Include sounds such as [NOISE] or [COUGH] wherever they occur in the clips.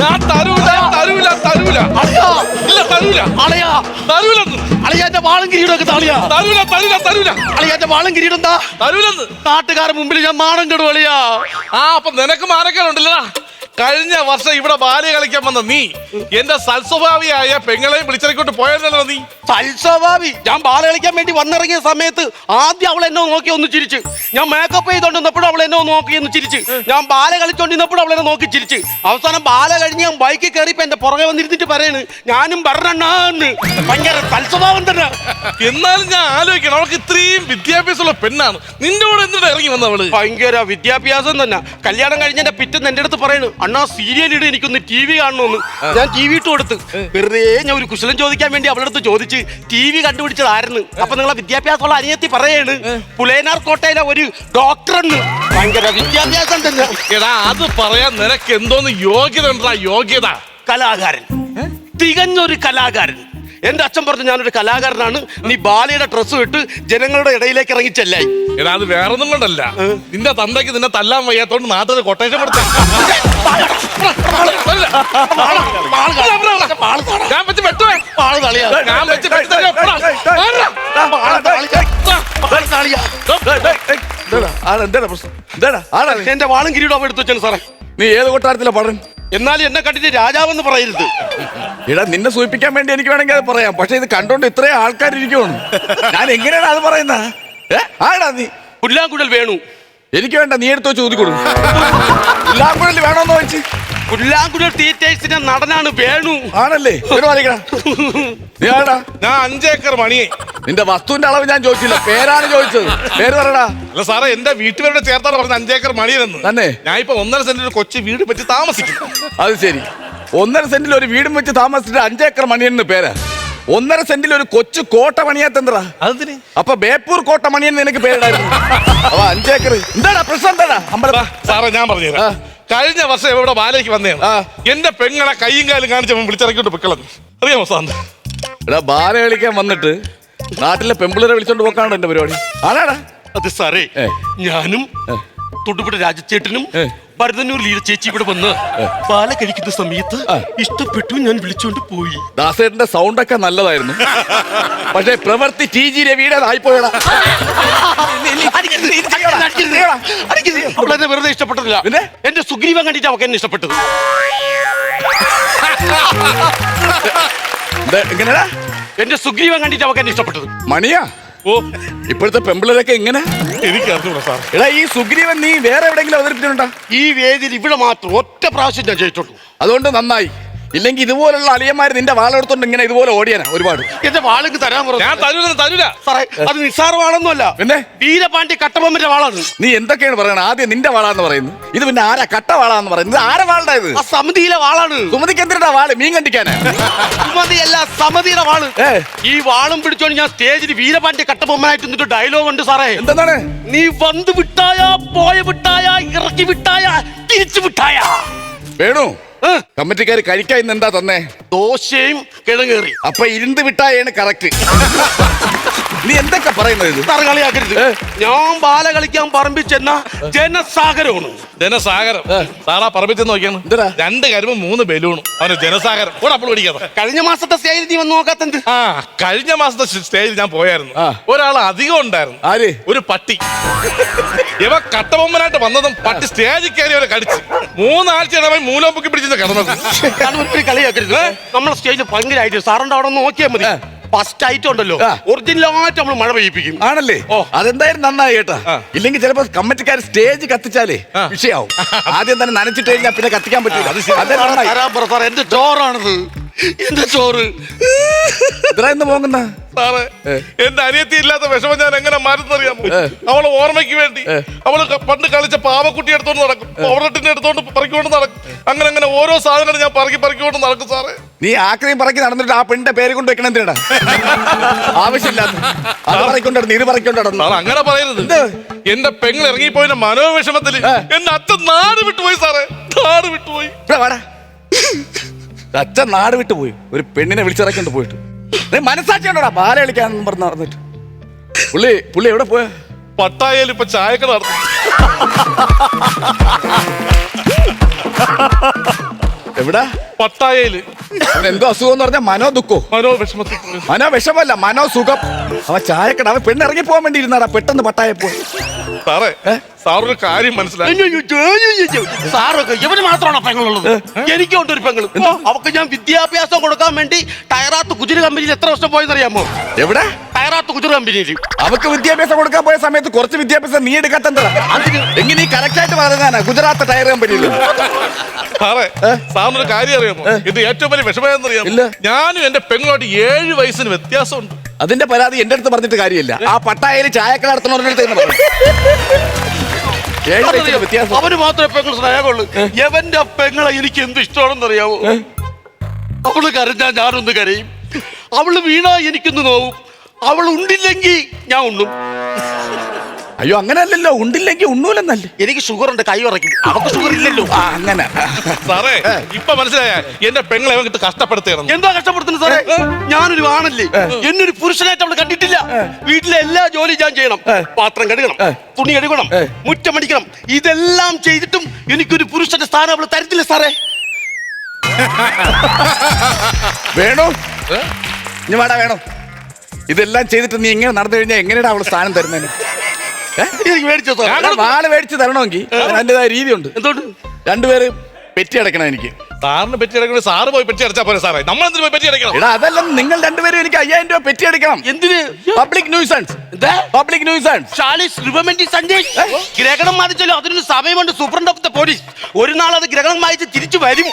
ഞാൻ തരൂല തരൂല തരൂല. അളിയാ. ഇല്ല തരൂല. അളിയാ. തരൂലെന്ന്. അളിയാന്റെ വാളും താളിയാ തരൂല തരൂല തരൂല. അളിയാന്റെ വാളും കിരീടം താ തരൂലെന്ന്. നാട്ടുകാരുടെ മുമ്പിൽ ഞാൻ നാണം കെടുവളിയാ ആ അപ്പൊ നിനക്ക് മാരക്കാനുണ്ടല്ലടാ കഴിഞ്ഞ വർഷം ഇവിടെ ബാല്യ കളിക്കാൻ വന്ന നീ എന്റെ സൽസ്വഭാവിയായ പെങ്ങളെയും വിളിച്ചിറക്കോട്ട് പോയതല്ലോ നീ. സൽസ്വഭാവി. ഞാൻ ബാല കളിക്കാൻ വേണ്ടി വന്നിറങ്ങിയ സമയത്ത് ആദ്യം അവൾ എന്നെ നോക്കി ഒന്ന് ചിരിച്ച്. ഞാൻ മേക്കപ്പ് ചെയ്തോണ്ടിരുന്നപ്പോഴും അവൾ എന്നെ നോക്കി ഒന്ന് ചിരിച്ച്. ഞാൻ ബാല കളിച്ചോണ്ടിരുന്നപ്പോഴും അവളെന്നെ നോക്കി ചിരിച്ച്. അവസാനം ബാല കഴിഞ്ഞ് ഞാൻ ബൈക്കിൽ കയറിയപ്പോ എന്റെ പുറകെ വന്നിരുന്നിട്ട് പറയണ് ഞാനും പറഞ്ഞെണ്ണാന്ന് ഭയങ്കര സൽസ്വഭാവം തന്നെ. എന്നാലും ഞാൻ ആലോചിക്കണം അവൾക്ക് ഇത്രയും വിദ്യാഭ്യാസമുള്ള പെണ്ണാണ്. നിന്റെ കൂടെ എന്തിനാ ഇറങ്ങി വന്നവൾ? ഭയങ്കര വിദ്യാഭ്യാസം തന്നെ. കല്യാണം കഴിഞ്ഞ പിറ്റേന്ന് എന്റെ അടുത്ത് പറയണു അണ്ണാ സീരിയൽ ഇട് എനിക്കൊന്ന് ടി വി കാണണമെന്ന് ഞാൻ ടി വി ഇട്ട് കൊടുത്ത്. വെറുതെ ഞാൻ ഒരു കുശലം ചോദിക്കാൻ വേണ്ടി അവളുടെ അടുത്ത് ചോദിച്ച് ടി വി കണ്ടുപിടിച്ചതായിരുന്നു. അപ്പൊ നിങ്ങളെ വിദ്യാഭ്യാസമുള്ള അനിയത്തി പറയാണ് പുലേനാർ കോട്ടയിലെ ഒരു ഡോക്ടറെന്ന്. ഭയങ്കര വിദ്യാഭ്യാസം തന്നെ. എടാ അത് പറയാൻ നിനക്ക് എന്തോന്ന് യോഗ്യത ഉണ്ടാ യോഗ്യത? കലാകാരൻ. തികഞ്ഞൊരു കലാകാരൻ. എന്റെ അച്ഛൻ പറഞ്ഞു ഞാനൊരു കലാകാരനാണ്. നീ ബാലയുടെ ഡ്രസ്സും ഇട്ട് ജനങ്ങളുടെ ഇടയിലേക്ക് ഇറങ്ങി ചെല്ലായി. എടാ അത് വേറൊന്നും കൊണ്ടല്ല നിന്റെ തന്തയ്ക്ക് നിന്നെ തല്ലാൻ വയ്യാത്തോണ്ട് നാട്ടിൽ കൊട്ടേഷൻ കൊടുത്ത ഞാൻ വെച്ച് വെട്ടുവേ ഞാൻ വെച്ച്? എന്റെ വാളും കിരീടം എടുത്തു വെച്ചാണ് സാറേ നീ ഏത് കൊട്ടാരത്തിലെ പടൻ എന്നാലും എന്നെ കണ്ടിട്ട് രാജാവെന്ന് പറയരുത് എടാ നിന്നെ സൂചിപ്പിക്കാൻ വേണ്ടി എനിക്ക് വേണമെങ്കിൽ അത് പറയാം പക്ഷെ ഇത് കണ്ടോണ്ട് ഇത്രയും ആൾക്കാർ ഇരിക്കുവാണ് ഞാൻ എങ്ങനെയാണ് അത് പറയുന്നത് ആടാ നീ. പുല്ലാങ്കുഴൽ വേണു. എനിക്ക് വേണ്ട നീ എടുത്തോ ചോദി പുല്ലാങ്കുഴൽ വേണോന്ന് വെച്ച്. പുല്ലാങ്കുഴൽ തീറ്റേഴ്സിന്റെ നടനാണ് വേണു. ആണല്ലേ? നീ ആടാ ഞാൻ അഞ്ചേക്കർ മണിയെ നിന്റെ വസ്തുവിന്റെ അളവ് ഞാൻ ചോദിച്ചില്ല. പേരാണ് ചോദിച്ചത്. പേര് പറയടാ. അല്ല സാറേ എന്റെ വീട്ടുകാരുടെ ചേർത്താണ് പറഞ്ഞ അഞ്ചേക്കർ മണിയെന്ന് തന്നെ? ഞാൻ ഇപ്പൊ ഒന്നര സെന്റിൽ ഒരു കൊച്ചു വീട് പറ്റി താമസിക്കും അത് ശരി. ഒന്നര സെന്റിൽ ഒരു വീടും വെച്ച് താമസിച്ചിട്ട് അഞ്ചേക്കർ മണിയെന്ന് പേരാ. ഒന്നര സെന്റിൽ ഒരു കൊച്ചു കോട്ട മണിയാത്തെന്തടാ അതിന് അപ്പൊ ബേപ്പൂർ കോട്ട മണിയെന്ന് നിനക്ക് പേരിടായിരുന്നു. [LAUGHS] അപ്പൊ അഞ്ചേക്കർ എന്താടാ പ്രശ്നം എന്താടാ? അമ്പലം. സാറേ ഞാൻ പറഞ്ഞുതരാം. കഴിഞ്ഞ വർഷം ഇവിടെ ബാലയ്ക്ക് വന്നതാണ് എന്റെ പെങ്ങളെ കൈയും കാലും കാണിച്ചപ്പോൾ വിളിച്ചിറക്കിട്ട് പൊക്കളഞ്ഞു അറിയാമോ സാറിന്? എടാ ബാല കളിക്കാൻ വന്നിട്ട് നാട്ടിലെ പെമ്പിളരെ വിളിച്ചോണ്ട് പോക്കാണ് എന്റെ പരിപാടി? ആണാടാ അത് സാറേ ഞാനും തൊടുപുഴ രാജച്ചേട്ടനും ലീല ചേച്ചി ഇവിടെ വന്ന് പാല കഴിക്കുന്ന സമയത്ത്. ഇഷ്ടപ്പെട്ടു ഞാൻ വിളിച്ചോണ്ട് പോയി. ദാസേട്ടന്റെ സൗണ്ട് ഒക്കെ നല്ലതായിരുന്നു. പക്ഷെ പ്രവർത്തി ടി ജി രവിയുടെ ആയിപ്പോയടാ. അവളെന്നെ വെറുതെ ഇഷ്ടപ്പെട്ടില്ല പിന്നെ? എന്റെ സുഗ്രീവൻ കണ്ടിട്ട് അവക്ക് എന്നെ ഇഷ്ടപ്പെട്ടത്. എങ്ങനെയാ എന്റെ സുഗ്രീവൻ കണ്ടിട്ട് അവക്ക് എന്നെ ഇഷ്ടപ്പെട്ടത്. മണിയാ? ഓ. ഇപ്പോഴത്തെ പെമ്പിളരൊക്കെ എങ്ങനെ? എനിക്ക് അറിഞ്ഞൂടാ സാർ എടാ ഈ സുഗ്രീവൻ നീ വേറെ എവിടെയെങ്കിലും അവതരിപ്പിച്ചിട്ടുണ്ടോ? ഈ വേദിയിൽ ഇവിടെ മാത്രം ഒറ്റ പ്രാവശ്യം ഞാൻ ചെയ്തിട്ടുള്ളൂ അതുകൊണ്ട് നന്നായി. ഇല്ലെങ്കിൽ ഇതുപോലുള്ള അളിയന്മാർ നിന്റെ വാളെടുത്തോണ്ട് ഇങ്ങനെ ഇതുപോലെ ഓടിയാനാ ഒരുപാട്. എന്റെ വാളുക്ക് തരാൻ ഞാൻ തരൂല തരൂല. സാറേ അത് നിസ്സാരമാണെന്നല്ല പിന്നെ? വീരപാണ്ടി കട്ടബൊമ്മന്റെ വാളാണ്. നീ എന്തൊക്കെയാണ് പറയുന്നത് ആദ്യം നിന്റെ വാളാന്ന് പറയുന്നു. ഇത് പിന്നെ ആരാ കട്ട വാളാന്ന് പറയുന്നത്? ഇത് ആരാ വാളുടെ ഇത്? ആ സമിതിയിലെ വാളാണ്. സുമതിക്ക് എന്തിനാ വാൾ? മീൻ കണ്ടിക്കാനാ? സുമതിയല്ല സമിതിയുടെ വാൾ. ഈ വാളും പിടിച്ചോണ്ട് ഞാൻ സ്റ്റേജിൽ വീരപാണ്ടി കട്ടബൊമ്മനായിട്ട് നിന്നിട്ട് ഡയലോഗ് ഉണ്ട് സാറേ എന്താണ് നീ വന്ന് വിട്ടായ പോയ വിട്ടായ ഇറക്കി വിട്ടായ തിരിച്ചു വിട്ടായ. വേണു? കമ്മിറ്റിക്കാർ കഴിക്കാൻ ഇന്ന് എന്താ തന്നെ? ദോശയും കിഴങ്ങേറി അപ്പൊ ഇരുന്ന് വിട്ടായാണ് കറക്റ്റ് നീ എന്തൊക്കെ പറയുന്നത് ഇത് സാറ് കളിയാക്കരുത് ഞാൻ ബാല കളിക്കാൻ പറമ്പിൽ ചെന്ന ജനസാഗരമാണ് ജനസാഗരം സാറാ പറമ്പിച്ച് നോക്കിയാണ് എന്തിനാ? രണ്ട് കരുമ്പ് മൂന്ന് ബലൂണും അവന് ജനസാഗരം കൂടെ അപ്പോൾ പിടിക്കാതെ കഴിഞ്ഞ മാസത്തെ സ്റ്റേജിൽ നീ വന്ന് നോക്കാത്തത് ആ കഴിഞ്ഞ മാസത്തെ സ്റ്റേജിൽ ഞാൻ പോയായിരുന്നു ആ. ഒരാൾ അധികം ഉണ്ടായിരുന്നു ആര് ഒരു പട്ടി ഇവ കട്ടബൊമ്മനായിട്ട് വന്നതും പട്ടി സ്റ്റേജിൽ കയറി അവരെ കടിച്ച് മൂന്നാഴ്ച ഇടവായി മൂലം പൊക്കി പിടിച്ചിട്ട് കിടന്നത് ഒരിക്കലും കളിയാക്കരുത് നമ്മളെ സ്റ്റേജിൽ ഭയങ്കരമായിട്ട് സാറിന്റെ അവിടെ ഒന്ന് നോക്കിയാൽ മതി. ഫസ്റ്റ് ആയിട്ട് ഉണ്ടല്ലോ. ഒറിജിനലായിട്ട് നമ്മൾ മഴ പെയ്യിപ്പിക്കും. ആണല്ലേ? ഓ. അതെന്തായാലും നന്നായി കേട്ടാ. ഇല്ലെങ്കിൽ ചിലപ്പോ കമ്മിറ്റിക്കാർ സ്റ്റേജ് കത്തിച്ചാലേ. വിഷയാവും. ആദ്യം തന്നെ നനച്ചിട്ട് കഴിഞ്ഞാൽ പിന്നെ കത്തിക്കാൻ പറ്റില്ല അത് എന്റെ ചോറാണിത് എന്റെ ചോറ്? പോകുന്ന സാറേ. എന്റെ അനിയത്തി ഇല്ലാത്ത വിഷമം ഞാൻ എങ്ങനെ മരുന്നറിയാമോ അവൾ ഓർമ്മയ്ക്ക് വേണ്ടി. അവൾ പണ്ട് കളിച്ച പാവക്കുട്ടി എടുത്തോണ്ട് നടക്കും. പൗരട്ടിനെ എടുത്തോണ്ട് പറിക്കൊണ്ട് നടക്കും. അങ്ങനെ അങ്ങനെ ഓരോ സാധനങ്ങൾ ഞാൻ പറക്കി പറിക്കൊണ്ട് നടക്കും സാറേ. നീ ആക്രയും പറക്കി നടന്നിട്ട് ആ പെണ്ണിന്റെ പേര് കൊണ്ട് വെക്കണം എന്തിനാ ആവശ്യമില്ലാത്ത. അത് ഇത് സാർ അങ്ങനെ പറയരുത്. എന്റെ പെങ്ങൾ ഇറങ്ങിപ്പോയിന്റെ മനോവിഷമത്തിൽ. എന്റെ അച്ഛൻ നാട് വിട്ടുപോയി സാറേ. അച്ഛൻ നാട് വിട്ടു പോയി. ഒരു പെണ്ണിനെ വിളിച്ചിറക്കിണ്ട് പോയിട്ട്. നീ ബാല കളിക്കാന്ന് പറഞ്ഞ് നടന്നിട്ട്. പുള്ളി പുള്ളി എവിടെ പോയ? പട്ടായയിൽ ഇപ്പൊ ചായക്കട നടന്നു എവിടെ? പട്ടായയിൽ എന്തോ അസുഖം എന്ന് പറഞ്ഞാൽ മനോ ദുഃഖോ? മനോ വിഷമത്തിൽ മനോ വിഷമല്ല മനോ സുഖം. അവ ചായക്കട അവൻ പെണ്ണിറങ്ങി പോകാൻ വേണ്ടി ഇരുന്നാടാ പെട്ടെന്ന് പട്ടായ പോയി. സാറേ സാറൊരു കാര്യം മനസ്സിലായി. സാറൊക്കെ ഇവന് മാത്രമാണോ പെങ്ങളുള്ളത്? എനിക്കുണ്ട് ഒരു പെങ്ങൾ. അവക്ക് ഞാൻ വിദ്യാഭ്യാസം കൊടുക്കാൻ വേണ്ടി ടയറാത്ത് ഗുജറ് കമ്പനിയിൽ എത്ര വർഷം പോയെന്നറിയാമോ? എവിടെ? ടയറാത്ത് ഗുജറ് കമ്പനിയിൽ. അവക്ക് വിദ്യാഭ്യാസം കൊടുക്കാൻ പോയ സമയത്ത് കുറച്ച് വിദ്യാഭ്യാസം നീ എടുക്കാത്തഎന്താ എങ്ങനെ കറക്റ്റ് ആയിട്ട് പറഞ്ഞാണ് ഗുജറാത്ത് ടയർ കമ്പനിയിൽ. സാറേ സാറിനൊരു കാര്യം അറിയാമോ? ഇത് ഏറ്റവും വലിയ വിഷമം ഇല്ല. ഞാനും എന്റെ പെങ്ങളോട് ഏഴ് വയസ്സിന് വ്യത്യാസമുണ്ട്. അതിന്റെ പരാതി എന്റെ അടുത്ത് പറഞ്ഞിട്ട് കാര്യമില്ല. ആ പട്ടായയിൽ ചായക്കട നടത്തുന്നവരുടെ അടുത്ത് അവന് മാത്രമേ പെങ്ങൾ സ്നേഹമുള്ളൂ എവന്റെ പെങ്ങളെ എനിക്ക് എന്ത് ഇഷ്ടമാണെന്ന് അറിയാവോ അവൾ കരഞ്ഞാ ഞാനൊന്ന് കരയും. അവൾ വീണാ എനിക്കൊന്ന് നോവും. അവൾ ഉണ്ടില്ലെങ്കിൽ ഞാൻ ഉണ്ണും. അയ്യോ അങ്ങനല്ലല്ലോ. ഉണ്ടില്ലെങ്കിൽ ഉണ്ണൂലെന്നല്ലേ. എനിക്ക് ഷുഗർ ഉണ്ട് കൈ ഉറക്കും അവക്ക് ഷുഗർ ഇല്ലല്ലോ ആ അങ്ങനെ. സാറേ ഇപ്പൊ മനസ്സിലായ എന്റെ പെങ്ങളെ കഷ്ടപ്പെടുത്തണം എന്താ കഷ്ടപ്പെടുത്തുന്നത് സാറേ? ഞാനൊരു ആണല്ലേ. എന്നൊരു പുരുഷനായിട്ട് അവിടെ കണ്ടിട്ടില്ല. വീട്ടിലെ എല്ലാ ജോലിയും ഞാൻ ചെയ്യണം. പാത്രം കഴുകണം. തുണി കഴുകണം. മുറ്റമടിക്കണം ഇതെല്ലാം ചെയ്തിട്ടും എനിക്കൊരു പുരുഷന്റെ സ്ഥാനം അവിടെ തരത്തില്ല സാറേ. വേണോ? ഇനി വേടാ വേണോ? ഇതെല്ലാം ചെയ്തിട്ട് നീ ഇങ്ങനെ നടന്നു കഴിഞ്ഞാൽ എങ്ങനെയാണ് അവൾ സ്ഥാനം തരുന്നതിന് മേടിച്ചോ വാൾ മേടിച്ച് തരണമെങ്കിൽ അതിന്റെതായ രീതിയുണ്ട്. എന്തുകൊണ്ട്? രണ്ടുപേര് പെറ്റി അടക്കണം എനിക്ക്. സാറിന് പെറ്റി അടക്കണം സാറ് പോയി പെറ്റി അടച്ചാ പോലെ സാറേ. നമ്മൾ എന്തിനു പോയി പെറ്റി അടക്കണം എടാ അതല്ല നിങ്ങൾ രണ്ടുപേരും എനിക്ക് അയ്യായിരം രൂപ പെറ്റി അടക്കണം എന്തിന്? Public nuisance? പബ്ലിക് ന്യൂസൻസ് ഷാലിസ് റിവമെന്റി സഞ്ജയ് ഗ്രഹണം മാതിച്ചല്ലോ അതിനൊരു സമയമുണ്ട്. Superintendent of the police. ഒരു നാൾ അത് ഗ്രഹണം മായിച്ച് തിരിച്ചു വരും.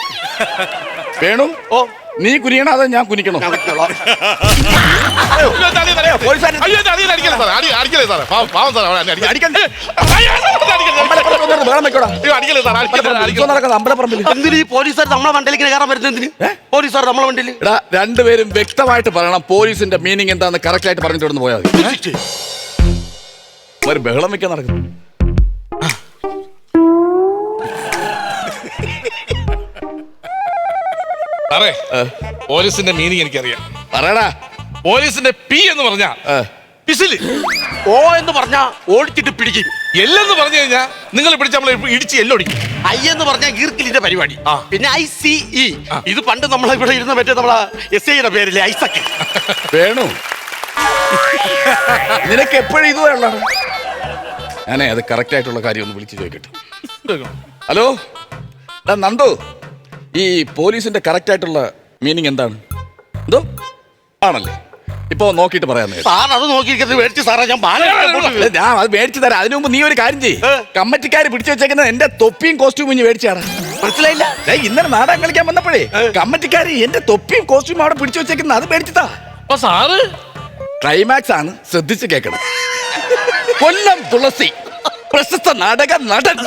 വേണു? ഓ. നീ കുനിയണോ അതോ ഞാൻ കുനിക്കണോ? രണ്ടുപേരും വ്യക്തമായിട്ട് പറയണം പോലീസിന്റെ മീനിങ് എന്താന്ന് കറക്റ്റ് ആയിട്ട് പറഞ്ഞിട്ട് പോയാൽ ഒരു ബഹളം വെക്കാൻ നടക്കുന്നു. സാറേ പോലീസിന്റെ മീനിങ് എനിക്കറിയാം. പറയടാ. പോലീസിന്റെ പി എന്ന് പറഞ്ഞാ. പിസിൽ. ഓ എന്ന് പറഞ്ഞാ ഓടിച്ചിട്ട് പിടിക്കും. എല്ലെന്ന് പറഞ്ഞു കഴിഞ്ഞാ നിങ്ങൾ പിടിച്ച നമ്മളെ ഇടിച്ച് എല്ലൊടിക്കും ഐ എന്ന് പറഞ്ഞാൽ ഈർക്കിലിന്റെ പരിപാടി. പിന്നെ ഐ സി ഇ. ഇത് പണ്ട് നമ്മളെ ഇവിടെ ഇരുന്ന മറ്റേ നമ്മളെ എസ് ഐയുടെ പേരില്ലേ ഐസക് വേണു. നിനക്ക് എപ്പോഴും ഇത് വേണം ഞാനേ അത് കറക്റ്റ് ആയിട്ടുള്ള കാര്യം ഒന്ന് വിളിച്ചു ചോദിക്കട്ടെ. ഹലോ? നന്ദു. ഈ പോലീസിന്റെ കറക്റ്റ് ആയിട്ടുള്ള മീനിങ് എന്താണ്? എന്തോ? ആണല്ലേ? ഇപ്പൊ നോക്കിയിട്ട് പറയാൻ. സാർ അത് നോക്കിയിരിക്കുന്നത് മേടിച്ച് സാറേ ഞാൻ ഞാൻ അത് മേടിച്ചു തരാം. അതിനു മുമ്പ് നീ ഒരു കാര്യം ചെയ്യ്. കമ്മറ്റിക്കാര് പിടിച്ചു വെച്ചേക്കുന്നത് എന്റെ തൊപ്പിയും കോസ്റ്റ്യൂമും ഇനി മേടിച്ചാണ് മനസ്സിലായില്ല? ഇന്നലെ നാടകം കളിക്കാൻ വന്നപ്പോഴേ കമ്മറ്റിക്കാര് എന്റെ തൊപ്പിയും കോസ്റ്റ്യൂമും അവിടെ പിടിച്ചു വെച്ചേക്കുന്നത് അത് മേടിച്ചതാ അപ്പൊ സാറ്? ക്ലൈമാക്സ് ആണ് ശ്രദ്ധിച്ച് കേൾക്കണം. കൊല്ലം തുളസി പ്രശസ്ത നാടക നടൻ.